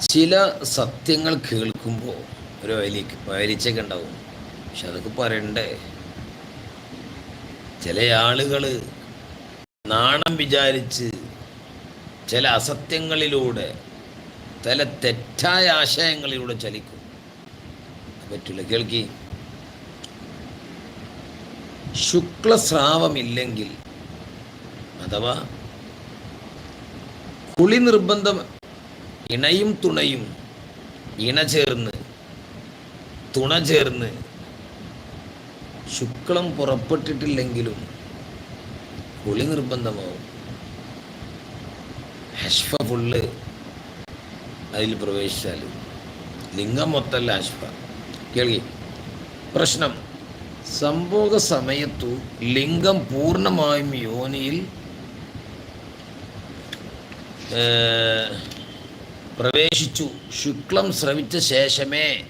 ചില സത്യങ്ങൾ കേൾക്കുമ്പോൾ ഒരു വയലിക്ക് വയലിച്ചൊക്കെ ഉണ്ടാവും. പക്ഷെ അതൊക്കെ പറയണ്ടേ? ചില ആളുകൾ നാണം വിചാരിച്ച് ചില അസത്യങ്ങളിലൂടെ ചില തെറ്റായ ആശയങ്ങളിലൂടെ ചലിക്കും. പറ്റില്ല കേൾക്കി. ശുക്ലസ്രാവമില്ലെങ്കിൽ അഥവാ കുളി നിർബന്ധം ഇണയും തുണയും ഇണ ചേർന്ന് തുണ ചേർന്ന് ശുക്ലം പുറപ്പെട്ടിട്ടില്ലെങ്കിലും കുളി നിർബന്ധമാവും. ഹഷ്ഫ ഫുള്ള് അതിൽ പ്രവേശിച്ചാൽ ലിംഗം മൊത്തല്ല ഹഷ്ഫ. കേൾക്കി? പ്രശ്നം. സംഭോഗ സമയത്തു ലിംഗം പൂർണമായും യോനിയിൽ പ്രവേശിച്ചു. ശുക്ലം ശ്രവിച്ച ശേഷമേ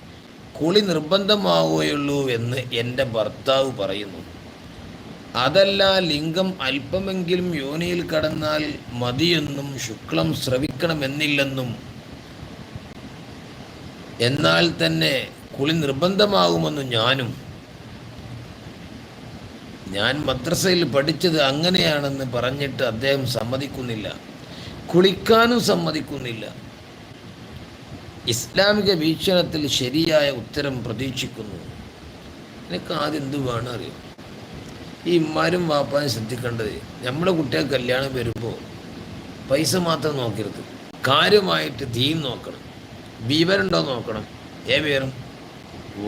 കുളി നിർബന്ധമാവുകയുള്ളൂ എന്ന് എന്റെ ഭർത്താവ് പറയുന്നു. അതല്ല ലിംഗം അല്പമെങ്കിലും യോനിയിൽ കടന്നാൽ മതിയെന്നും ശുക്ലം ശ്രവിക്കണമെന്നില്ലെന്നും എന്നാൽ തന്നെ കുളി നിർബന്ധമാകുമെന്ന് ഞാനും. ഞാൻ മദ്രസയിൽ പഠിച്ചത് അങ്ങനെയാണെന്ന് പറഞ്ഞിട്ട് അദ്ദേഹം സമ്മതിക്കുന്നില്ല. കുളിക്കാനും സമ്മതിക്കുന്നില്ല. ഇസ്ലാമിക വീക്ഷണത്തിൽ ശരിയായ ഉത്തരം പ്രതീക്ഷിക്കുന്നു. എനിക്ക് ആദ്യം എന്ത് വേണം അറിയാം? ഈ ഇമ്മാരും വാപ്പാനും ശ്രദ്ധിക്കേണ്ടത് നമ്മുടെ കുട്ടികൾ കല്യാണം വരുമ്പോൾ പൈസ മാത്രം നോക്കരുത്. കാര്യമായിട്ട് തീം നോക്കണം. വിവരമുണ്ടോ നോക്കണം. ഏ വിവരം?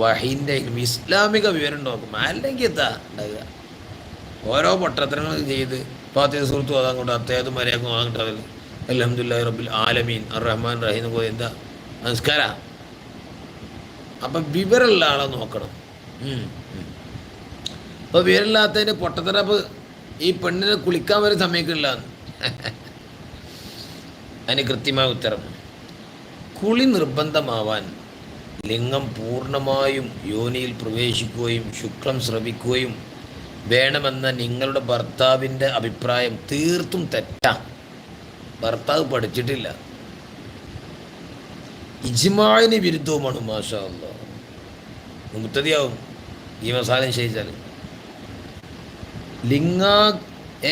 വഹീന്റെ ഇസ്ലാമിക വിവരം നോക്കും അല്ലെങ്കിൽ എന്താ ഉണ്ടാകുക ഓരോ പൊട്ടത്തരങ്ങൾ ചെയ്ത് ഫാത്തിഹ സുഹൃത്തു അതങ്ങോട്ട് അത്തേത് മര്യാദ അതിൽ അലഹമുല്ലാ റബ്ബിൽ ആലമീൻ. അർ റഹ്മാൻ റഹീം പോയി എന്താ? നമസ്കാര. അപ്പം വിവരമുള്ള ആളെ നോക്കണം. അപ്പോൾ വിവരമില്ലാത്തതിന്റെ പൊട്ടത്തറപ്പ് ഈ പെണ്ണിനെ കുളിക്കാൻ വരെ സമയക്കില്ല അതിന് കൃത്യമായ ഉത്തരം. കുളി നിർബന്ധമാവാൻ ലിംഗം പൂർണമായും യോനിയിൽ പ്രവേശിക്കുകയും ശുക്ലം ശ്രവിക്കുകയും വേണമെന്ന നിങ്ങളുടെ ഭർത്താവിന്റെ അഭിപ്രായം തീർത്തും തെറ്റാ. ഭർത്താവ് പഠിച്ചിട്ടില്ല. ഇജ്മാവിന് വിരുദ്ധവുമാണ് മാഷാ മുത്തതിയാവും ഈ മസാല നിശ്ചയിച്ചാൽ ലിംഗാ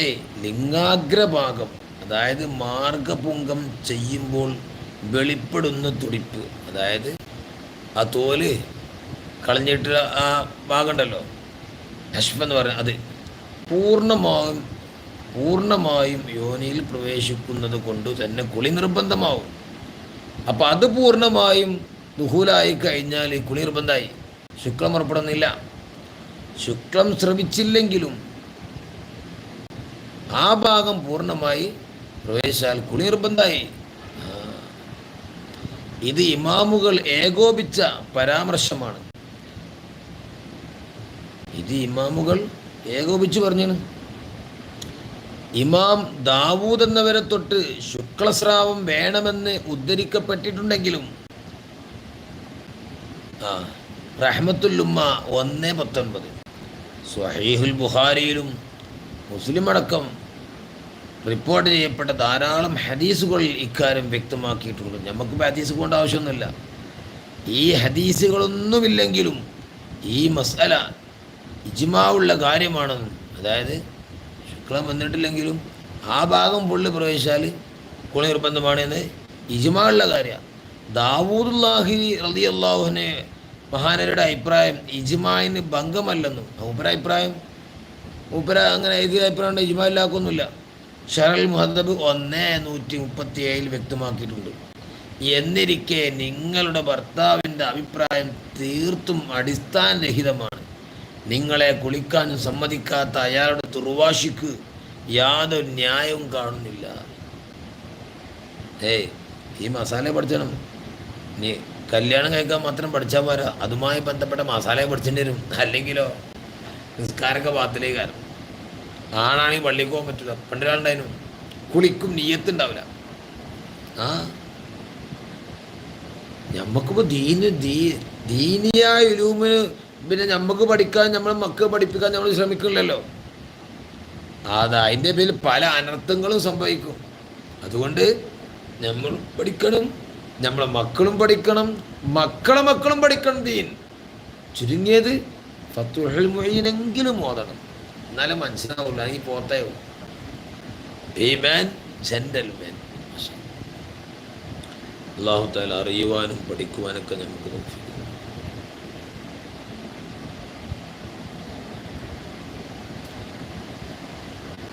ഏയ് ലിംഗാഗ്രഭാഗം അതായത് മാർഗപുങ്കം ചെയ്യുമ്പോൾ വെളിപ്പെടുന്ന തുടിപ്പ് അതായത് ആ തോൽ കളഞ്ഞിട്ട് ആ ഭാഗമുണ്ടല്ലോ ഹഷ്മെന്ന് പറഞ്ഞ അത് പൂർണമായും പൂർണമായും യോനിയിൽ പ്രവേശിക്കുന്നത് കൊണ്ട് തന്നെ കുളി നിർബന്ധമാവും. അപ്പം അത് പൂർണമായും ദുഹൂലായി കഴിഞ്ഞാൽ കുളിർ ബന്ധായി ശുക്ലം പുറപ്പെടുന്നില്ല ശുക്ലം ശ്രമിച്ചില്ലെങ്കിലും ആ ഭാഗം പൂർണമായി പ്രവേശിച്ചാൽ കുളിർ ബന്ധായി ഇത് ഇമാമുകൾ ഏകോപിച്ച പരാമർശമാണ്. ഇത് ഇമാമുകൾ ഏകോപിച്ച് പറഞ്ഞാണ്. ഇമാം ദാവൂദ് എന്നവരെ തൊട്ട് ശുക്ലസ്രാവം വേണമെന്ന് ഉദ്ധരിക്കപ്പെട്ടിട്ടുണ്ടെങ്കിലും ആ റഹ്മത്തുല്ലുമ്മ ഒന്ന് പത്തൊൻപത്. സ്വഹീഹുൽ ബുഹാരിയിലും മുസ്ലിം അടക്കം റിപ്പോർട്ട് ചെയ്യപ്പെട്ട ധാരാളം ഹദീസുകൾ ഇക്കാര്യം വ്യക്തമാക്കിയിട്ടുണ്ട്. നമുക്ക് ഹദീസ് കൊണ്ട് ആവശ്യമൊന്നുമില്ല. ഈ ഹദീസുകളൊന്നുമില്ലെങ്കിലും ഈ മസാല ഇജ്മാവുള്ള കാര്യമാണെന്നും അതായത് ശുക്ലം വന്നിട്ടില്ലെങ്കിലും ആ ഭാഗം പുള്ളി പ്രവേശിച്ചാൽ കുളി നിർബന്ധമാണ് എന്ന് ഇജ്മാവുള്ള കാര്യമാണ്. ദാവൂദുല്ലാഹി റതി അള്ളാഹുവിനെ മഹാനരുടെ അഭിപ്രായം ഇജ്മായിന് ഭംഗമല്ലെന്നും മൂപ്പര അഭിപ്രായം മൂപ്പര അങ്ങനെ എഴുതിയ അഭിപ്രായം ഇജ്മാലാക്കൊന്നുമില്ല ഷറൽ മുഹദ്ദബ് ഒന്ന് നൂറ്റി മുപ്പത്തി ഏഴിൽ വ്യക്തമാക്കിയിട്ടുണ്ട്. എന്നിരിക്കെ നിങ്ങളുടെ ഭർത്താവിന്റെ അഭിപ്രായം തീർത്തും അടിസ്ഥാനരഹിതമാണ്. നിങ്ങളെ കുളിക്കാൻ സമ്മതിക്കാത്ത അയാളുടെ തുർവാശിക്ക് യാതൊരു ന്യായവും കാണുന്നില്ല. ഏയ് ഈ മസാല പഠിച്ചണം. നീ കല്യാണം കഴിക്കാൻ മാത്രം പഠിച്ചാൽ പോരാ. അതുമായി ബന്ധപ്പെട്ട മസാല പഠിച്ചേണ്ടി വരും. അല്ലെങ്കിലോ? നിസ്കാരൊക്കെ കാരണം ആണാണെങ്കിൽ പള്ളിക്ക് പോകാൻ പറ്റില്ല പണ്ടൊരാളുണ്ടായിരുന്നു കുളിക്കും നീയത്തുണ്ടാവില്ല ആ? നമുക്കിപ്പോൾ ദീന് ദീ ദീനിയായ ഉലൂമിന് പിന്നെ നമുക്ക് പഠിക്കാൻ നമ്മളെ മക്കൾ പഠിപ്പിക്കാൻ നമ്മൾ ശ്രമിക്കില്ലല്ലോ. അത് അതിന്റെ പേരിൽ പല അനർത്ഥങ്ങളും സംഭവിക്കും. അതുകൊണ്ട് നമ്മൾ പഠിക്കണം നമ്മളെ മക്കളും പഠിക്കണം മക്കളെ മക്കളും പഠിക്കണം ദീൻ. ചുരുങ്ങിയത് ഫത്തുഹൽ മൊഴിയിനെങ്കിലും ഓതണം. എന്നാലും മനസ്സിലാവില്ല ഈ പോത്തയോ അള്ളാഹു താല അറിയുവാനും പഠിക്കുവാനൊക്കെ നമുക്ക് നോക്കി